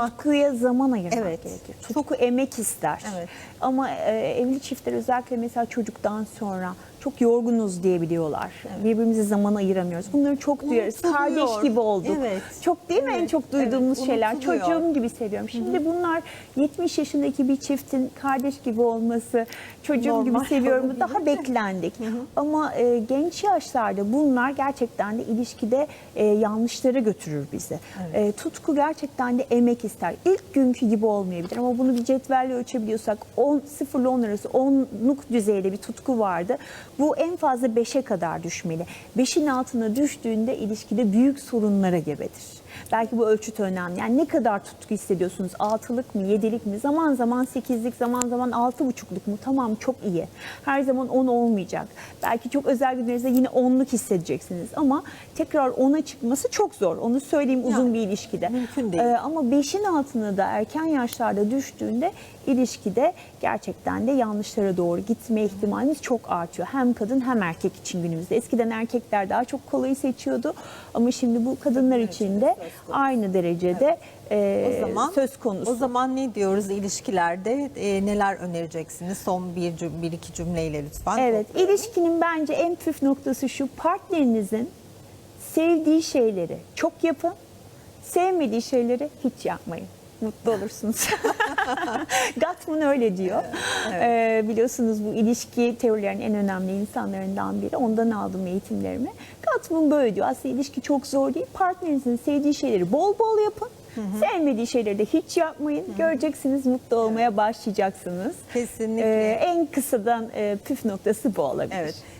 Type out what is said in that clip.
Tutkuya zaman ayırmak Evet. gerekiyor. Tutku emek ister. Evet. Ama e, evli çiftler özellikle mesela çocuktan sonra çok yorgunuz diyebiliyorlar. Birbirimize zaman ayıramıyoruz. Bunları çok duyarız. Unutuluyor. Kardeş gibi olduk. Evet. Çok değil mi en Evet, çok duyduğumuz evet, şeyler? Çocuğum gibi seviyorum. Şimdi bunlar 70 yaşındaki bir çiftin kardeş gibi olması, çocuğum Normal gibi seviyorum daha beklendik. Ama e, genç yaşlarda bunlar gerçekten de ilişkide e, yanlışlara götürür bizi. E, tutku gerçekten de emek ister. İlk günkü gibi olmayabilir ama bunu bir cetvelle ölçebiliyorsak 10 0 ile 10 arası 10'luk düzeyde bir tutku vardı. Bu en fazla 5'e kadar düşmeli. 5'in altına düştüğünde ilişkide büyük sorunlara gebedir. Belki bu ölçüt önemli. Yani ne kadar tutku hissediyorsunuz? Altılık mı, yedilik mi? Zaman zaman sekizlik, zaman zaman altı buçukluk mu? Tamam çok iyi. Her zaman on olmayacak. Belki çok özel günlerinizde yine onluk hissedeceksiniz. Ama tekrar ona çıkması çok zor. Onu söyleyeyim uzun Yani, bir ilişkide. mümkün değil. Ee, ama beşin altına da erken yaşlarda düştüğünde ilişkide gerçekten de yanlışlara doğru gitme ihtimalimiz çok artıyor. Hem kadın hem erkek için günümüzde. Eskiden erkekler daha çok kolayı seçiyordu ama şimdi bu kadınlar için de aynı derecede e, O zaman söz konusu. O zaman ne diyoruz ilişkilerde e, neler önereceksiniz? Son bir, cüm- bir iki cümleyle lütfen. Evet, ilişkinin bence en püf noktası şu. Partnerinizin sevdiği şeyleri çok yapın, sevmediği şeyleri hiç yapmayın. Mutlu olursunuz. Gottman öyle diyor. Ee, biliyorsunuz bu ilişki teorilerinin en önemli insanlarından biri. Ondan aldım eğitimlerimi. Gottman böyle diyor. Aslında ilişki çok zor değil. Partnerinizin sevdiği şeyleri bol bol yapın. Sevmediği şeyleri de hiç yapmayın. Göreceksiniz mutlu olmaya başlayacaksınız. Kesinlikle. Ee, en kısadan e, püf noktası bu olabilir. Evet.